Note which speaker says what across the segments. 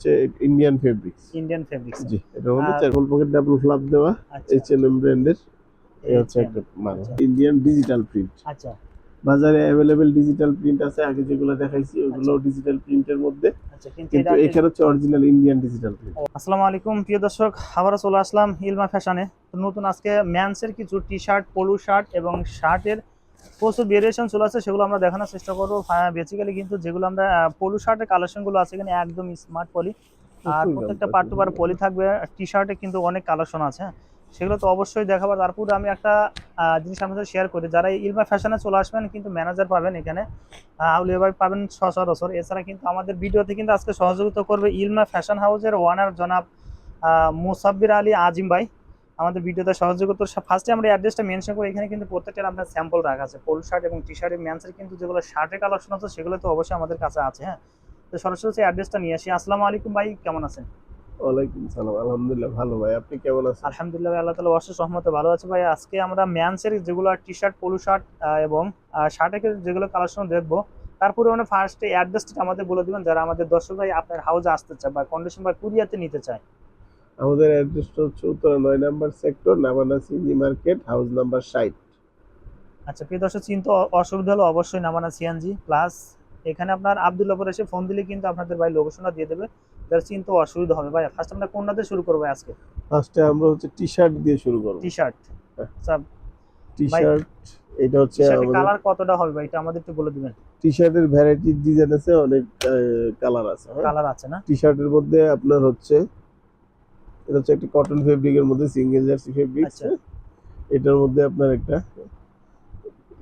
Speaker 1: হচ্ছে Indian fabrics
Speaker 2: Indian fabrics
Speaker 1: জি মধ্যে
Speaker 2: আর-
Speaker 1: চারকোল পকেট ডাবল ফ্লাপ দেওয়া
Speaker 2: আচ্ছা।
Speaker 1: এইচ ব্র্যান্ডের এই হচ্ছে
Speaker 2: H&M
Speaker 1: একটা মাল
Speaker 2: আচ্ছা।
Speaker 1: ইন্ডিয়ান ডিজিটাল প্রিন্ট
Speaker 2: আচ্ছা।
Speaker 1: বাজারে অ্যাভেলেবেল ডিজিটাল প্রিন্ট আছে আগে যেগুলো দেখাইছি ওগুলো ডিজিটাল প্রিন্টের মধ্যে।
Speaker 2: আচ্ছা কিন্তু
Speaker 1: এখানে হচ্ছে অরিজিনাল ইন্ডিয়ান ডিজিটাল প্রিন্ট
Speaker 2: আসসালামু আলাইকুম প্রিয় দর্শক আবারও চলে আসলাম ইলমা ফ্যাশনে। নতুন আজকে ম্যানসের কিছু টি শার্ট পলু শার্ট এবং শার্টের প্রচুর ভেরিয়েশন চলে আসছে সেগুলো আমরা দেখানোর চেষ্টা করব। বেসিক্যালি কিন্তু যেগুলো আমরা পলু শার্টের কালেকশনগুলো আছে এখানে একদম স্মার্ট পলি আর প্রত্যেকটা পার্ট টু। পলি থাকবে টি শার্টে কিন্তু অনেক কালেকশন আছে হ্যাঁ। সেগুলো তো অবশ্যই দেখাবো। তারপরে আমি একটা জিনিস আপনাদের শেয়ার করি। যারা ইলমা ফ্যাশনে চলে আসবেন কিন্তু ম্যানেজার পাবেন এখানে আউলিয়া ভাই পাবেন সচরাচর এছাড়া কিন্তু আমাদের ভিডিওতে কিন্তু আজকে সহযোগিতা করবে ইলমা ফ্যাশন হাউসের ওয়ানার জনাব মুসাব্বির আলী আজিম ভাই। আমাদের ভিডিওতে সহযোগিতা ফার্স্টে আমরা অ্যাড্রেসটা মেনশন করি এখানে কিন্তু প্রত্যেকটার আপনার স্যাম্পল রাখা আছে। পোল শার্ট এবং টি শার্টের ম্যান্সের কিন্তু যেগুলো শার্টের কালেকশন আছে সেগুলো তো অবশ্যই আমাদের কাছে আছে হ্যাঁ? তো সরাসরি সেই অ্যাড্রেসটা নিয়ে আসি। আসসালামু আলাইকুম ভাই কেমন আছেন?
Speaker 1: ওয়ালাইকুম সালাম। আলহামদুলিল্লাহ ভালো ভাই। আপনি কেমন আছেন?
Speaker 2: আলহামদুলিল্লাহ ভাই, আল্লাহ তালা অশেষ রহমতে ভালো আছে ভাই। আজকে আমরা ম্যান্সের যেগুলো টি শার্ট পোলো শার্ট এবং শার্টের যেগুলো কালেকশন দেখব তারপরে মানে ফার্স্টে অ্যাড্রেসটা আমাদের বলে দিবেন যারা আমাদের দর্শক ভাই আপনার হাউসে আসতে চায় বা কন্ডিশন বা কুরিয়াতে নিতে চায়।
Speaker 1: আমাদের অ্যাড্রেসটা হচ্ছে উত্তরা নয় number sector Nabana CG market house number ষাট।
Speaker 2: আচ্ছা প্রিয় দর্শক চিন্তা অসুবিধা হলে অবশ্যই নামানা সিএনজি প্লাস এখানে আপনার আবদুল্লাপুর এসে ফোন দিলে কিন্তু আপনাদের ভাই লোকেশনটা দিয়ে দেবে। যার চিন্তা অসুবিধা হবে। ভাই ফার্স্ট আমরা কোনটাতে শুরু করব আজকে?
Speaker 1: ফার্স্টে আমরা হচ্ছে টি শার্ট দিয়ে শুরু করব।
Speaker 2: টি শার্ট আচ্ছা
Speaker 1: টি শার্ট এটা হচ্ছে
Speaker 2: কালার কতটা হবে ভাই? এটা আমাদের একটু বলে দিবেন।
Speaker 1: টি শার্টের ভ্যারাইটি ডিজাইন আছে অনেক কালার আছে হ্যাঁ।
Speaker 2: কালার আছে না?
Speaker 1: টি শার্টের মধ্যে আপনার হচ্ছে এটা হচ্ছে একটা কটন ফেব্রিকের মধ্যে সিঙ্গেল জার্সি ফেব্রিক। এটার মধ্যে আপনার একটা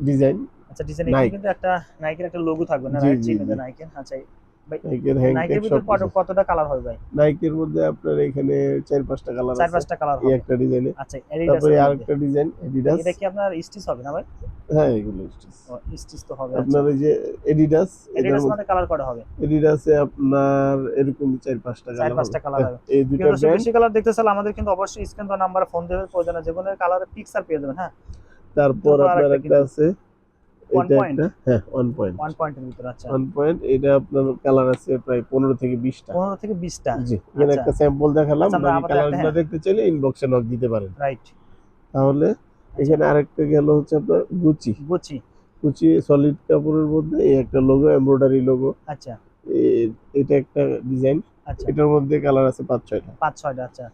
Speaker 1: ডিজাইন
Speaker 2: আচ্ছা ডিজাইন। কিন্তু একটা নাইকের একটা লোগো থাকবে না রাইট। নাইকের আচ্ছা
Speaker 1: নাইকের
Speaker 2: নাইকের ভিতর কতটা কালার হবে ভাই?
Speaker 1: নাইকের মধ্যে আপনার এখানে চার পাঁচটা কালার
Speaker 2: চার পাঁচটা কালার হবে।
Speaker 1: একটা ডিজাইনে
Speaker 2: আচ্ছা এডিডাস
Speaker 1: তারপরে আরেকটা ডিজাইন এডিডাস
Speaker 2: এটা কি আপনার স্টিচ হবে না ভাই?
Speaker 1: হ্যাঁ এগুলো
Speaker 2: স্টিচ তো হবে
Speaker 1: আপনার এই যে এডিডাস
Speaker 2: এডিডাস মানে কালার কটা হবে?
Speaker 1: এডিডাসে আপনার এরকম চার পাঁচটা
Speaker 2: চার পাঁচটা কালার হবে।
Speaker 1: এই
Speaker 2: বেশি কালার দেখতে আমাদের কিন্তু অবশ্যই স্ক্রিন নাম্বারে ফোন দেবে প্রয়োজনে যে কোনো কালারের পিকচার পেয়ে যাবেন হ্যাঁ?
Speaker 1: তারপর আপনার একটা আছে এটা একটা হ্যাঁ ওয়ান পয়েন্ট
Speaker 2: ওয়ান পয়েন্টের ভিতরে আচ্ছা।
Speaker 1: পয়েন্ট এটা আপনার কালার আছে প্রায় পনেরো থেকে বিশটা।
Speaker 2: পনেরো থেকে বিশটা?
Speaker 1: জি এখানে
Speaker 2: আচ্ছা।
Speaker 1: একটা স্যাম্পল দেখালাম
Speaker 2: আচ্ছা,
Speaker 1: বাকি কালারগুলো দেখতে চাইলে ইনবক্সে নক দিতে পারেন।
Speaker 2: রাইট
Speaker 1: তাহলে এখানে আরেকটা গেল হচ্ছে আপনার গুচি গুচি সলিড কাপড়ের মধ্যে এই একটা লোগো এমব্রয়ডারি লোগো
Speaker 2: আচ্ছা।
Speaker 1: এটা একটা ডিজাইন
Speaker 2: আচ্ছা।
Speaker 1: এটার মধ্যে কালার আছে পাঁচ ছয়টা।
Speaker 2: পাঁচ ছয়টা আচ্ছা।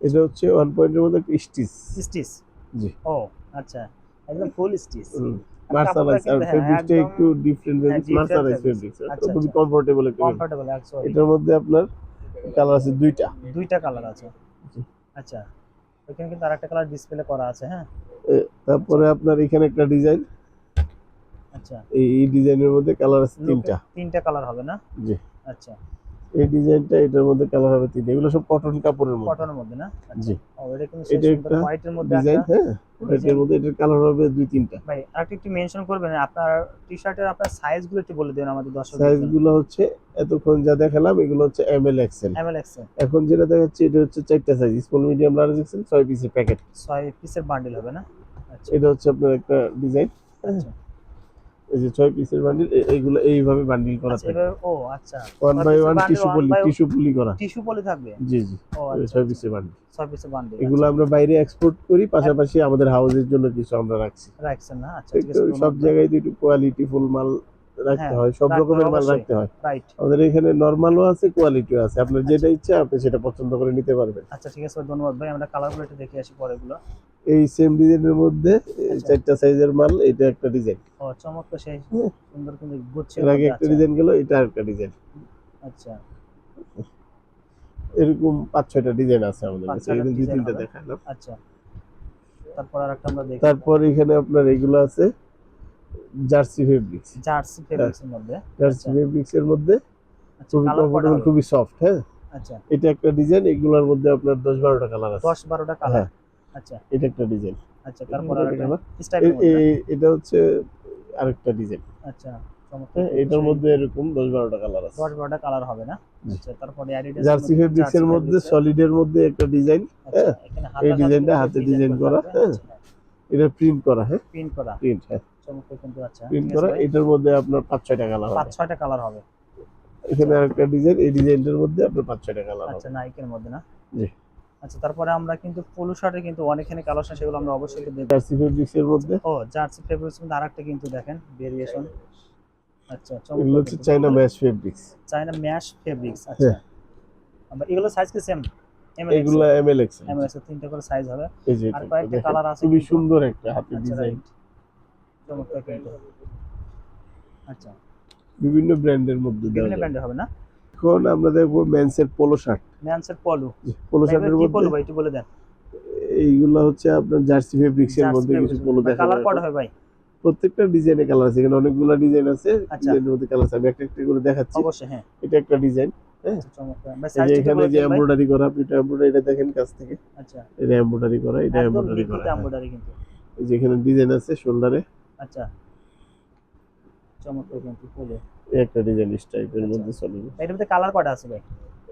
Speaker 1: এটা হচ্ছে ওয়ান পয়েন্টের মধ্যে একটা স্টিচ
Speaker 2: স্টিচ
Speaker 1: জি।
Speaker 2: ও আচ্ছা। একদম ফুল স্টিচ
Speaker 1: মার্সালাইজ আর
Speaker 2: হ্যাঁ,
Speaker 1: ফেব্রিকটা একটু ডিফারেন্ট
Speaker 2: হ্যাঁ,
Speaker 1: মার্সালাইজ।
Speaker 2: আচ্ছা,
Speaker 1: খুবই
Speaker 2: আচ্ছা।
Speaker 1: কমফোর্টেবল একটা
Speaker 2: কমফোর্টেবল
Speaker 1: এটার মধ্যে আপনার কালার আছে দুইটা।
Speaker 2: দুইটা কালার আছে। আচ্ছা এখানে কিন্তু আরেকটা কালার ডিসপ্লে করা আছে হ্যাঁ?
Speaker 1: তারপরে আপনার এখানে একটা ডিজাইন
Speaker 2: আচ্ছা।
Speaker 1: এই ডিজাইনের মধ্যে কালার আছে তিনটা।
Speaker 2: তিনটা কালার হবে না?
Speaker 1: জি।
Speaker 2: আচ্ছা।
Speaker 1: এই ডিজাইনটা এটার মধ্যে কালার হবে তিনটা। এগুলো সব কটন কাপড়ের মধ্যে।
Speaker 2: কটনের মধ্যে না? আচ্ছা।
Speaker 1: জি
Speaker 2: ও এটা কিন্তু
Speaker 1: এটা একটা
Speaker 2: হোয়াইটের মধ্যে
Speaker 1: ডিজাইন হ্যাঁ? এটার মধ্যে এটার কালার হবে দুই তিনটা।
Speaker 2: ভাই আরেকটু একটু মেনশন করবেন আপনার টি শার্টের আপনার সাইজগুলো একটু বলে দিন আমাদের দর্শক
Speaker 1: সাইজগুলো হচ্ছে এতক্ষণ যা দেখালাম এগুলো হচ্ছে M L XL
Speaker 2: M L XL
Speaker 1: এখন যেটা দেখাচ্ছি এটা হচ্ছে চারটা size small medium large XL ছয় পিসের প্যাকেট
Speaker 2: ছয় পিসের বান্ডেল হবে না? আচ্ছা।
Speaker 1: এটা হচ্ছে আপনার একটা ডিজাইন
Speaker 2: আচ্ছা।
Speaker 1: এই যে ছয় পিসের বান্ডিল এইগুলো এইভাবে বান্ডিল করা
Speaker 2: আচ্ছা,
Speaker 1: থাকে।
Speaker 2: ও আচ্ছা।
Speaker 1: One by one tissue poly tissue poly করা।
Speaker 2: টিস্যু পলি থাকবে?
Speaker 1: জি জি।
Speaker 2: আচ্ছা
Speaker 1: ছয়
Speaker 2: আচ্ছা,
Speaker 1: পিসের বান্ডিল
Speaker 2: ছয় পিসের বান্ডিল
Speaker 1: এগুলো আমরা বাইরে এক্সপোর্ট করি পাশাপাশি আমাদের হাউসের জন্য কিছু আমরা রাখছি।
Speaker 2: রাখছেন না? আচ্ছা ঠিক আছে
Speaker 1: সব জায়গায় দুটো একটু কোয়ালিটি ফুল মাল রাখতে
Speaker 2: হ্যাঁ,
Speaker 1: হয় সব রকমের মাল রাখতে হয়। আমাদের এখানে নরমালও আছে কোয়ালিটিও আছে। আপনার যেটা ইচ্ছা আপনি সেটা পছন্দ করে নিতে পারবেন।
Speaker 2: আচ্ছা ঠিক আছে ধন্যবাদ ভাই। আমরা কালারগুলো একটু দেখে আসি পরেগুলো
Speaker 1: এই সেম ডিজাইনের মধ্যে
Speaker 2: আচ্ছা।
Speaker 1: চারটা সাইজের মাল এটা একটা ডিজাইন
Speaker 2: ও চমৎকার সেই সুন্দর কিন্তু গুচ্ছে
Speaker 1: এর আগে একটা ডিজাইন গেল এটা আরেকটা ডিজাইন
Speaker 2: আচ্ছা।
Speaker 1: এরকম পাঁচ ছয়টা ডিজাইন আছে আমাদের কাছে। এরকম দুই তিনটা দেখালাম।
Speaker 2: আচ্ছা। তারপর আর একটা আমরা দেখি
Speaker 1: তারপর এখানে আপনার এগুলো আছে। Jersey fabrics.
Speaker 2: জার্সি ফেব্রিক্স এর মধ্যে।
Speaker 1: জার্সি
Speaker 2: আচ্ছা।
Speaker 1: ফেব্রিক্স এর মধ্যে
Speaker 2: আচ্ছা
Speaker 1: খুবই কমফোর্টেবল খুবই সফট হ্যাঁ।
Speaker 2: আচ্ছা।
Speaker 1: এটা একটা ডিজাইন এগুলোর মধ্যে আপনার দশ বারোটা কালার আছে।
Speaker 2: 10 12টা কালার
Speaker 1: হ্যাঁ।
Speaker 2: আচ্ছা।
Speaker 1: এটা একটা ডিজাইন
Speaker 2: আচ্ছা তারপর
Speaker 1: এটা হচ্ছে আরেকটা ডিজাইন
Speaker 2: আচ্ছা
Speaker 1: হ্যাঁ এটার মধ্যে এরকম দশ বারোটা কালার আছে।
Speaker 2: 10 12টা কালার হবে না? আচ্ছা তারপরে অ্যাডিডাস
Speaker 1: জার্সি ফেব্রিক্স এর মধ্যে সলিডের মধ্যে একটা ডিজাইন হ্যাঁ, এই ডিজাইনটা হাতে ডিজাইন করা, হ্যাঁ। এটা প্রিন্ট করা হ্যাঁ।
Speaker 2: প্রিন্ট করা।
Speaker 1: প্রিন্ট হ্যাঁ।
Speaker 2: চমৎকার কিন্তু আচ্ছা
Speaker 1: প্রিন্ট করা এটার মধ্যে আপনার পাঁচ ছয়টা কালার
Speaker 2: পাঁচ ছয়টা কালার হবে।
Speaker 1: এখানে আরেকটা ডিজাইন এই ডিজাইনটার মধ্যে আপনার পাঁচ ছয়টা কালার
Speaker 2: আচ্ছা নাইকের মধ্যে না?
Speaker 1: জি।
Speaker 2: আচ্ছা তারপরে আমরা কিন্তু পোলো শার্টে কিন্তু অনেকখানি কালেকশন সেগুলো আমরা অবশ্যই একটু দেখব।
Speaker 1: জার্সি ফেব্রিক্সের মধ্যে?
Speaker 2: ও জার্সি ফেব্রিক্স কিন্তু আরেকটা কিন্তু দেখেন ভেরিয়েশন আচ্ছা
Speaker 1: এগুলো হচ্ছে China match fabrics
Speaker 2: China mesh fabrics আচ্ছা। আমরা এগুলো সাইজ কি সেম
Speaker 1: এগুলো এমএল এক্স
Speaker 2: এমএলএস তিনটা করে সাইজ হবে। আর কয়েকটা কালার আছে
Speaker 1: খুবই সুন্দর একটা
Speaker 2: আচ্ছা
Speaker 1: ডিজাইন
Speaker 2: রাইট চমৎকার কিন্তু। আচ্ছা।
Speaker 1: বিভিন্ন ব্র্যান্ডের মধ্যে
Speaker 2: বিভিন্ন। ব্র্যান্ডের হবে না?
Speaker 1: এখন আমরা দেখব মেন্সের পোলো শার্ট
Speaker 2: ম্যানসের পলো
Speaker 1: পোলো শার্টের
Speaker 2: কি পলো
Speaker 1: মধ্যে
Speaker 2: ভাই একটু বলে দেন।
Speaker 1: এইগুলো হচ্ছে আপনার জার্সি ফেব্রিক্স এর মধ্যে কিছু পোলো দেখা
Speaker 2: কালার কটা হয়। ভাই?
Speaker 1: প্রত্যেকটা ডিজাইনে কালার আছে। এখানে অনেকগুলো ডিজাইন আছে।
Speaker 2: আচ্ছা।
Speaker 1: ডিজাইনের মধ্যে কালার আছে। আমি একটা একটা করে দেখাচ্ছি।
Speaker 2: অবশ্যই হ্যাঁ।
Speaker 1: এটা একটা ডিজাইন
Speaker 2: আচ্ছা, চমৎকার। ভাই
Speaker 1: এই যে
Speaker 2: সাইজ
Speaker 1: এখানে যে এমব্রয়ডারি করা আপনি এটা এমব্রয়ডারি দেখেন কাছ থেকে।
Speaker 2: আচ্ছা।
Speaker 1: এটা এমব্রয়ডারি করা এটা এমব্রয়ডারি করা হ্যাঁ।
Speaker 2: এমব্রয়ডারি কিন্তু।
Speaker 1: এই যে এখানে ডিজাইন আছে শোল্ডারে
Speaker 2: আচ্ছা। চমৎকার কিন্তু পলো
Speaker 1: একটা ডিজাইন টাইপের
Speaker 2: আচ্ছা।
Speaker 1: মধ্যে চলে
Speaker 2: এটার মধ্যে কালার কটা আছে ভাই?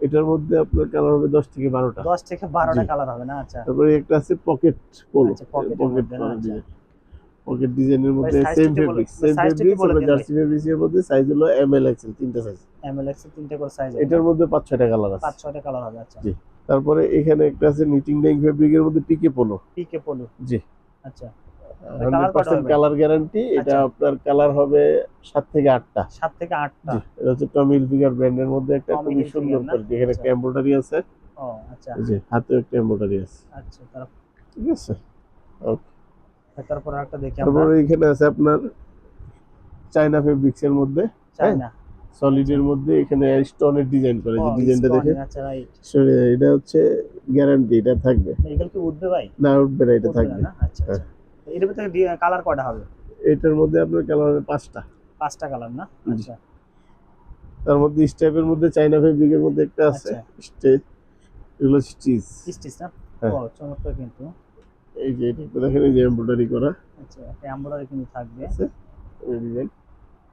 Speaker 1: এটার মধ্যে আপনার কালার হবে দশ থেকে বারোটা।
Speaker 2: দশ থেকে বারোটা
Speaker 1: জি।
Speaker 2: কালার হবে না? আচ্ছা।
Speaker 1: তারপরে একটা আছে পকেট পোলো
Speaker 2: আচ্ছা,
Speaker 1: পকেট
Speaker 2: আচ্ছা।
Speaker 1: পকেট ডিজাইনের মধ্যে সেম ফেব্রিক সেম ফেব্রিক
Speaker 2: দিন
Speaker 1: জার্সি এর মধ্যে সাইজ হলো এম এল এক্সেল তিনটা সাইজ
Speaker 2: এমএলএক্স এর তিনটে করে সাইজ
Speaker 1: এটার মধ্যে পাঁচ ছয়টা কালার
Speaker 2: পাঁচ
Speaker 1: আছে
Speaker 2: ছয়টা কালার হবে আচ্ছা।
Speaker 1: জি। তারপরে এখানে একটা আছে নিটিং ডাইং ফেব্রিকের মধ্যে পিকে পোলো
Speaker 2: পিকে পলো
Speaker 1: জি।
Speaker 2: আচ্ছা।
Speaker 1: হান্ড্রেড পার্সেন্ট
Speaker 2: হবে?
Speaker 1: কালার গ্যারান্টি এটা
Speaker 2: আচ্ছা।
Speaker 1: আপনার কালার হবে সাত থেকে আটটা।
Speaker 2: সাত থেকে আটটা।
Speaker 1: এটা হচ্ছে টমি হিলফিগার ব্র্যান্ডের মধ্যে একটা খুবই সুন্দর কোয়ালিটি এখানে একটা
Speaker 2: আচ্ছা।
Speaker 1: এমব্রয়ডারি আছে।
Speaker 2: ও আচ্ছা।
Speaker 1: যে হাতেও একটা এমব্রয়ডারি আছে।
Speaker 2: আচ্ছা
Speaker 1: ঠিক আছে?
Speaker 2: তারপর একটা দেখি আমরা।
Speaker 1: তারপরে এখানে আছে আপনার চাইনা ফেব্রিক্স এর মধ্যে
Speaker 2: চাইনা
Speaker 1: সলিডের মধ্যে এখানে স্টোনের ডিজাইন করে। যে ডিজাইনটা দেখে
Speaker 2: আচ্ছা
Speaker 1: এটা হচ্ছে গ্যারান্টি এটা থাকবে।
Speaker 2: এগুলো কি উঠবে ভাই?
Speaker 1: না উঠবে না এটা থাকবে।
Speaker 2: না? আচ্ছা আচ্ছা এটার ভিতরে কালার কটা হবে?
Speaker 1: এটার মধ্যে আপনার কালার হবে পাঁচটা।
Speaker 2: পাঁচটা কালার না? আচ্ছা।
Speaker 1: তার মধ্যে স্টেপের মধ্যে চাইনা ফেব্রিকের মধ্যে একটা আছে। স্টেজ এগুলো স্টিচ
Speaker 2: স্টিচ না। ও চমৎকার কিন্তু।
Speaker 1: এই যে এটা দেখেন এই যে এমব্রয়ডারি করা।
Speaker 2: আচ্ছা এমব্রয়ডারি কিন্তু থাকবে।
Speaker 1: এই ডিজাইন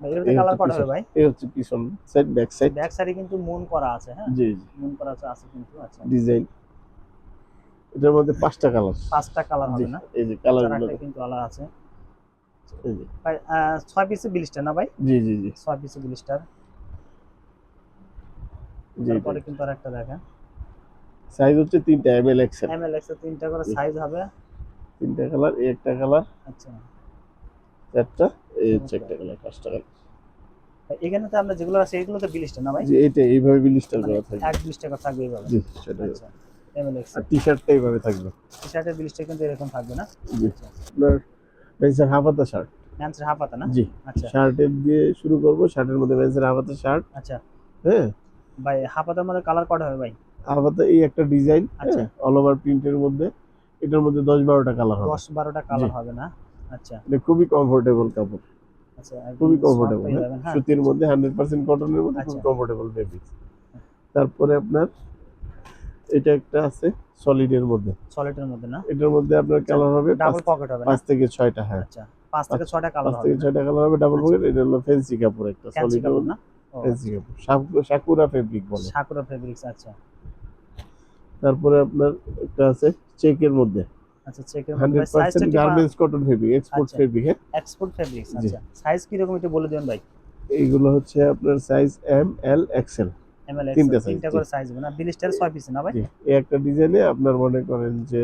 Speaker 2: এর কালার কটা হবে ভাই?
Speaker 1: এই হচ্ছে পিছন। সাইড ব্যাক সাইড
Speaker 2: ব্যাক সাইডে কিন্তু মুন করা আছে হ্যাঁ?
Speaker 1: জি জি।
Speaker 2: মুন করা আছে আছে কিন্তু আচ্ছা।
Speaker 1: ডিজাইন এটার মধ্যে পাঁচটা কালার
Speaker 2: পাঁচটা কালার হবে না?
Speaker 1: এই যে কালার
Speaker 2: কিন্তু কালার আছে।
Speaker 1: এই যে।
Speaker 2: ভাই ছয় পিসের বিলিস্টার না ভাই?
Speaker 1: জি জি জি।
Speaker 2: ছয় বিলিস্টার।
Speaker 1: জি
Speaker 2: তারপরে কিন্তু আর একটা দেখেন।
Speaker 1: সাইজ হচ্ছে তিনটা এম এল এক্সেল
Speaker 2: এমএলএক্স এর তিনটা করে সাইজ হবে।
Speaker 1: তিনটা কালার এই একটা কালার
Speaker 2: আচ্ছা।
Speaker 1: চারটা এই হচ্ছে একটা কালার পাঁচটা কালার
Speaker 2: এখানে তো আমরা যেগুলো আছে এগুলো তো বিলিস্টার না ভাই?
Speaker 1: এটা এইভাবে বিলিস্টার
Speaker 2: মানে
Speaker 1: করা থাকবে
Speaker 2: এক বিশ টাকা থাকবে এইভাবে।
Speaker 1: জি
Speaker 2: আচ্ছা।
Speaker 1: টি শার্টটা এইভাবে থাকবে।
Speaker 2: টি শার্টের কিন্তু এরকম থাকবে না?
Speaker 1: জি। হাফাতা শার্ট
Speaker 2: ম্যানসের হাফ হাতা না?
Speaker 1: জি।
Speaker 2: আচ্ছা।
Speaker 1: শার্টের দিয়ে শুরু করব শার্টের মধ্যে হাফাতা শার্ট
Speaker 2: আচ্ছা।
Speaker 1: হ্যাঁ।
Speaker 2: ভাই মধ্যে কালার কটা হবে ভাই?
Speaker 1: হাফাতা এই একটা ডিজাইন
Speaker 2: আচ্ছা।
Speaker 1: অল ওভার প্রিন্টের মধ্যে। এটার মধ্যে দশ বারোটা কালার হবে।
Speaker 2: কালার হবে না? আচ্ছা।
Speaker 1: এটা খুবই কমফোর্টেবল কাপড়।
Speaker 2: আচ্ছা
Speaker 1: খুবই কমফোর্টেবল
Speaker 2: হ্যাঁ।
Speaker 1: সুতির মধ্যে হান্ড্রেড পার্সেন্ট কটনের মধ্যে খুব
Speaker 2: আচ্ছা।
Speaker 1: কমফোর্টেবল ফেব্রিক তারপরে আপনার এটা একটা আছে সলিডের মধ্যে।
Speaker 2: সলিডের মধ্যে না?
Speaker 1: এটার মধ্যে আপনার কালার হবে
Speaker 2: ডাবল
Speaker 1: পাঁচ-
Speaker 2: পকেট হবে না?
Speaker 1: পাঁচ থেকে ছয়টা হ্যাঁ।
Speaker 2: আচ্ছা পাঁচ থেকে ছয়টা কালার
Speaker 1: পাঁচ
Speaker 2: হবে
Speaker 1: থেকে ছয়টা কালার হবে ডাবল
Speaker 2: আচ্ছা।
Speaker 1: পকেট এটা হলো ফেন্সি কাপড় একটা সলিডের
Speaker 2: না?
Speaker 1: ফেন্সি কাপড় সাকু- সাকুরা ফেব্রিক বলে।
Speaker 2: সাকুরা ফেব্রিক্স আচ্ছা।
Speaker 1: তারপরে আপনার একটা আছে চেকের মধ্যে।
Speaker 2: আচ্ছা চেকের
Speaker 1: হান্ড্রেড
Speaker 2: সাইজটা
Speaker 1: গার্মেন্টস কটন ফেব্রিক এক্সপোর্ট
Speaker 2: আচ্ছা।
Speaker 1: ফেব্রিক হ্যাঁ?
Speaker 2: এক্সপোর্ট ফেব্রিক্স আচ্ছা। সাইজ কি রকম একটু বলে দেন ভাই?
Speaker 1: এইগুলো হচ্ছে আপনার size M L XL
Speaker 2: MLX
Speaker 1: তিনটা size,
Speaker 2: তিনটা করে সাইজ হবে না বিলিস্টার ছয় পিস না ভাই?
Speaker 1: এই একটা ডিজাইনে আপনার মনে করেন যে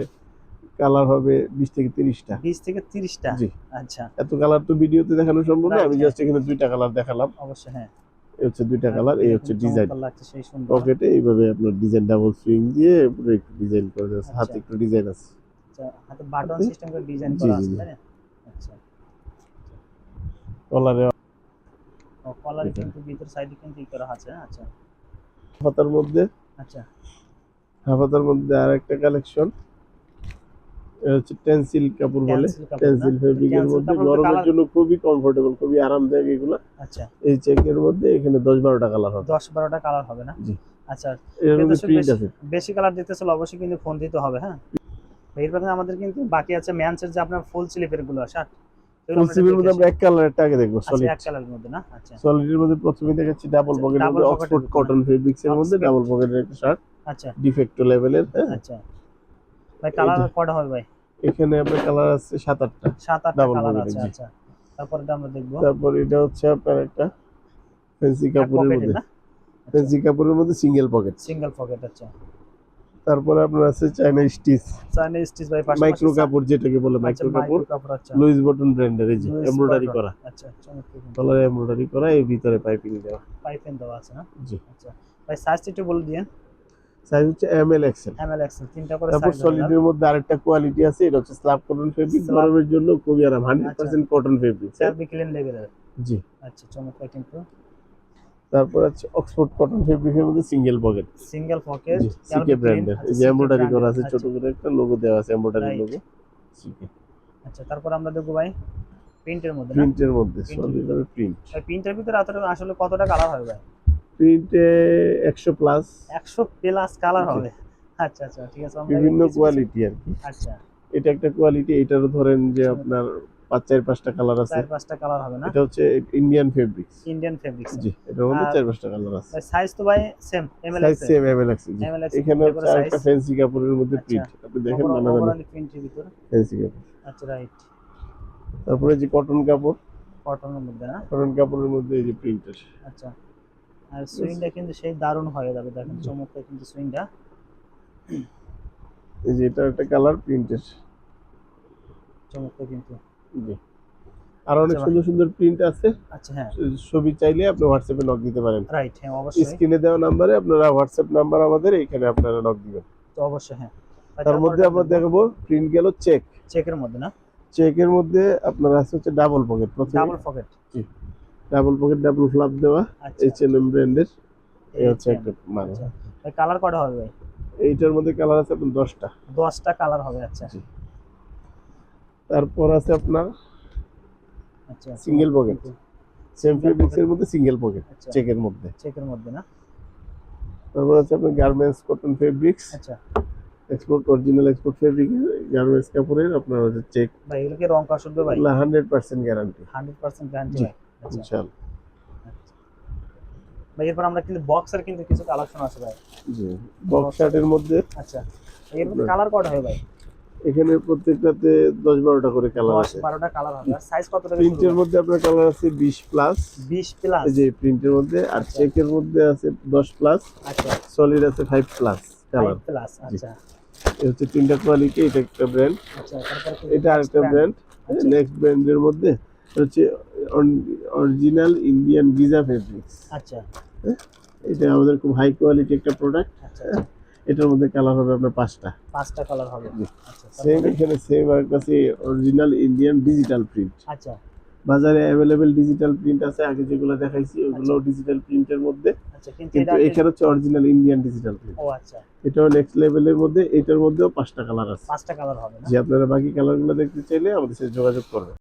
Speaker 1: কালার হবে বিশ থেকে তিরিশটা।
Speaker 2: বিশ থেকে তিরিশটা?
Speaker 1: জি।
Speaker 2: আচ্ছা।
Speaker 1: এত কালার তো ভিডিওতে দেখানো সম্ভব না আমি
Speaker 2: হ্যাঁ।
Speaker 1: জাস্ট এখানে দুইটা কালার দেখালাম।
Speaker 2: অবশ্যই হ্যাঁ।
Speaker 1: এই হচ্ছে দুইটা কালার এই হচ্ছে ডিজাইন
Speaker 2: চমৎকার লাগছে সেই সুন্দর।
Speaker 1: পকেটে এইভাবে আপনার ডিজাইন ডাবল সুইং দিয়ে পুরো একটু ডিজাইন করে হাতে
Speaker 2: আচ্ছা।
Speaker 1: একটু ডিজাইন আছে।
Speaker 2: আচ্ছা হাতে বাটন সিস্টেম করে ডিজাইন করা আছে তাই না? আচ্ছা।
Speaker 1: কলারে
Speaker 2: কলার কিন্তু ভিতর সাইডে কিন্তু করা আছে হ্যাঁ? আচ্ছা।
Speaker 1: হাতার মধ্যে।
Speaker 2: আচ্ছা।
Speaker 1: হাফাতার মধ্যে আর একটা কালেকশন হচ্ছে টেন্সিল কাপড় বলে। টেন্সিল ফেব্রিকের মধ্যে গরমের জন্য খুবই কমফোর্টেবল খুবই আরামদায়ক এগুলো।
Speaker 2: আচ্ছা।
Speaker 1: এই চেকের মধ্যে এখানে দশ বারোটা কালার হবে।
Speaker 2: দশ বারোটা কালার হবে না?
Speaker 1: জি।
Speaker 2: আচ্ছা। বেশি- কালার দিতে চাইলে অবশ্যই কিন্তু ফোন দিতে হবে হ্যাঁ? এরপরে আমাদের কিন্তু বাকি আছে ম্যানসের যে আপনার ফুল স্লিপেরগুলো শার্ট
Speaker 1: ফুল মধ্যে আমরা এক কালারটা আগে দেখব
Speaker 2: আচ্ছা
Speaker 1: সলিড
Speaker 2: এক কালারের মধ্যে না? আচ্ছা।
Speaker 1: সলিডের মধ্যে প্রথমে দেখাচ্ছি ডাবল
Speaker 2: আচ্ছা,
Speaker 1: পকেটের মধ্যে অক্সফোর্ড কটন ফেব্রিক্স এর মধ্যে ডাবল পকেটের একটা শার্ট
Speaker 2: আচ্ছা।
Speaker 1: ডিফেক্টো লেভেলের হ্যাঁ?
Speaker 2: আচ্ছা। ভাই কালার কটা হবে ভাই?
Speaker 1: এখানে আপনার কালার আছে সাত আটটা।
Speaker 2: সাত আটটা কালার আছে আচ্ছা। তারপরে এটা আমরা দেখব।
Speaker 1: তারপর এটা হচ্ছে আপনার একটা কাপড়ের কাপড়ের মধ্যে সিঙ্গেল পকেট
Speaker 2: সিঙ্গেল পকেট আচ্ছা।
Speaker 1: তারপরে আপনার আছে China stitch
Speaker 2: Chinese stitch by পাশাপাশি
Speaker 1: মাইক্রো কাপড় যেটাকে বলে
Speaker 2: আচ্ছা,
Speaker 1: মাইক্রো কাপড়
Speaker 2: micro কাপড়। আচ্ছা।
Speaker 1: লুইস বটন ব্র্যান্ডের এই যে এমব্রয়ডারি করা।
Speaker 2: আচ্ছা চমৎকার কিন্তু।
Speaker 1: এমব্রয়ডারি করা এই ভিতরে পাইপিং দেওয়া।
Speaker 2: পাইপেন দেওয়া আছে না?
Speaker 1: জি।
Speaker 2: আচ্ছা ভাই সাইজটা একটু বলে দিয়েন।
Speaker 1: সাইজ হচ্ছে M L XL
Speaker 2: M L XL তিনটা করে
Speaker 1: তারপর সলিডের মধ্যে আরেকটা কোয়ালিটি আছে এটা হচ্ছে স্ল্যাব কটন ফেব্রিক গরমের জন্য খুবই আরাম হান্ড্রেড
Speaker 2: আচ্ছা।
Speaker 1: পার্সেন্ট কটন ফেব্রিক
Speaker 2: স্যার বিকেলেন লেভেলের
Speaker 1: জি।
Speaker 2: আচ্ছা চমৎকার কিন্তু।
Speaker 1: তারপর আছে অক্সফোর্ড কটন ফেব্রিকের মধ্যে single pocket
Speaker 2: single pocket
Speaker 1: CK ব্র্যান্ডের এই যে এমব্রয়ডারি করা আছে ছোট
Speaker 2: আচ্ছা
Speaker 1: করে একটা লোগো দেওয়া আছে এমব্রয়ডারি লোগো সিকে
Speaker 2: আচ্ছা তারপর আমরা দেখব ভাই প্রিন্টের মধ্যে
Speaker 1: প্রিন্টের মধ্যে। সলিডের প্রিন্ট
Speaker 2: ভাই প্রিন্টের ভিতরে আসলে কতটা কালার হবে ভাই?
Speaker 1: প্রিন্টে একশো প্লাস
Speaker 2: একশো প্লাস কালার হবে। আচ্ছা আচ্ছা ঠিক আছে
Speaker 1: বিভিন্ন কোয়ালিটি আর কি।
Speaker 2: আচ্ছা।
Speaker 1: এটা একটা কোয়ালিটি এটারও ধরেন যে আপনার পাঁচ চার পাঁচটা কালার আছে।
Speaker 2: চার পাঁচটা কালার হবে না?
Speaker 1: এটা হচ্ছে ইন্ডিয়ান ফেব্রিক্স
Speaker 2: ইন্ডিয়ান ফেব্রিক্স
Speaker 1: জি মধ্যে
Speaker 2: আর-
Speaker 1: চার পাঁচটা কালার আছে।
Speaker 2: সাইজ তো ভাই same M L
Speaker 1: size same M L আছে জি। এখানে হচ্ছে ফ্যান্সি কাপড়ের মধ্যে
Speaker 2: আচ্ছা।
Speaker 1: প্রিন্ট আপনি দেখেন বানাবেন
Speaker 2: ওভারঅল প্রিন্টের ভিতরে।
Speaker 1: ফ্যান্সি কাপড়।
Speaker 2: আচ্ছা রাইট
Speaker 1: তারপরে যে কটন কাপড়।
Speaker 2: কটনের মধ্যে না?
Speaker 1: কটন কাপড়ের মধ্যে এই যে প্রিন্টার
Speaker 2: আচ্ছা আর সুইংটা কিন্তু সেই দারুণ হয়ে যাবে দেখেন চমৎকার কিন্তু সুইংটা
Speaker 1: এই যে এটা একটা কালার প্রিন্টের
Speaker 2: চমৎকার কিন্তু।
Speaker 1: জি। আর অনেক
Speaker 2: আচ্ছা,
Speaker 1: সুন্দর সুন্দর প্রিন্ট আছে।
Speaker 2: আচ্ছা হ্যাঁ।
Speaker 1: ছবি চাইলে আপনি হোয়াটসঅ্যাপে নক দিতে পারেন।
Speaker 2: রাইট হ্যাঁ অবশ্যই।
Speaker 1: স্ক্রিনে দেওয়া নাম্বারে আপনারা হোয়াটসঅ্যাপ নাম্বার আমাদের এখানে আপনারা নক দিবেন।
Speaker 2: তো অবশ্যই হ্যাঁ।
Speaker 1: তার মধ্যে আমরা দেখাবো প্রিন্ট গেল চেক
Speaker 2: চেকের মধ্যে না?
Speaker 1: চেকের মধ্যে আপনার আছে হচ্ছে double pocket
Speaker 2: double pocket
Speaker 1: double pocket double flap দেওয়া।
Speaker 2: আচ্ছা।
Speaker 1: এইচ এন এম ব্র্যান্ডের এই হচ্ছে
Speaker 2: H&M
Speaker 1: একটা মানে।
Speaker 2: আচ্ছা। কালার কটা হবে ভাই?
Speaker 1: এইটার মধ্যে কালার আছে আপনার দশটা।
Speaker 2: দশটা কালার হবে আচ্ছা।
Speaker 1: জি। তারপর আছে আপনার
Speaker 2: আচ্ছা
Speaker 1: সিঙ্গেল পকেট সেম ফেব্রিক্স এর মধ্যে সিঙ্গেল পকেট
Speaker 2: আচ্ছা।
Speaker 1: চেকের মধ্যে।
Speaker 2: চেকের মধ্যে না?
Speaker 1: তারপর আছে আপনার গার্মেন্টস কটন ফেব্রিক্স
Speaker 2: আচ্ছা।
Speaker 1: Export original export fabric garments কাপড়ের আপনার হচ্ছে চেক
Speaker 2: ভাই এগুলো কি রং কষ উঠবে ভাই?
Speaker 1: Hundred percent guarantee
Speaker 2: hundred percent guarantee ভাই। আচ্ছা।
Speaker 1: ইনশাল্লাহ
Speaker 2: ভাই এরপর আমরা কিন্তু বক্সের কিন্তু কিছু কালেকশন আছে ভাই।
Speaker 1: জি বক্স শার্টের মধ্যে।
Speaker 2: আচ্ছা। এর মধ্যে কালার কটা হয় ভাই।
Speaker 1: এখানে প্রত্যেকটাতে দশ বারোটা করে কালার আছে।
Speaker 2: বারোটা কালার হবে। সাইজ কত থেকে
Speaker 1: প্রিন্টের মধ্যে আপনার কালার আছে বিশ প্লাস
Speaker 2: বিশ প্লাস
Speaker 1: এই যে প্রিন্টের মধ্যে। আর
Speaker 2: আচ্ছা।
Speaker 1: চেকের মধ্যে আছে দশ প্লাস
Speaker 2: আচ্ছা।
Speaker 1: সলিড আছে ফাইভ প্লাস কালার
Speaker 2: প্লাস আচ্ছা।
Speaker 1: এই হচ্ছে তিনটা কোয়ালিটি এটা একটা ব্র্যান্ড
Speaker 2: আচ্ছা তারপর
Speaker 1: এটা আরেকটা ব্র্যান্ড
Speaker 2: আচ্ছা।
Speaker 1: নেক্সট ব্র্যান্ডের মধ্যে হচ্ছে অরিজিনাল ইন্ডিয়ান ভিজা ফেব্রিক্স
Speaker 2: আচ্ছা।
Speaker 1: এটা আমাদের খুব হাই কোয়ালিটি একটা প্রোডাক্ট
Speaker 2: আচ্ছা। আচ্ছা।
Speaker 1: এটার মধ্যে কালার হবে আপনার পাঁচটা।
Speaker 2: পাঁচটা কালার হবে। আচ্ছা
Speaker 1: সেম এখানে সেম আর কাছে অরিজিনাল ইন্ডিয়ান ডিজিটাল প্রিন্ট
Speaker 2: আচ্ছা।
Speaker 1: বাজারে অ্যাভেলেবেল ডিজিটাল প্রিন্ট আছে আগে যেগুলো দেখাইছি ওগুলো ডিজিটাল প্রিন্টের মধ্যে।
Speaker 2: আচ্ছা কিন্তু
Speaker 1: এখানে হচ্ছে অরিজিনাল ইন্ডিয়ান ডিজিটাল প্রিন্ট
Speaker 2: ও আচ্ছা।
Speaker 1: এটাও নেক্সট লেভেলের মধ্যে এটার মধ্যেও পাঁচটা কালার আছে।
Speaker 2: পাঁচটা কালার হবে না?
Speaker 1: যে আপনারা বাকি কালারগুলো দেখতে চাইলে আমাদের সাথে যোগাযোগ করবেন।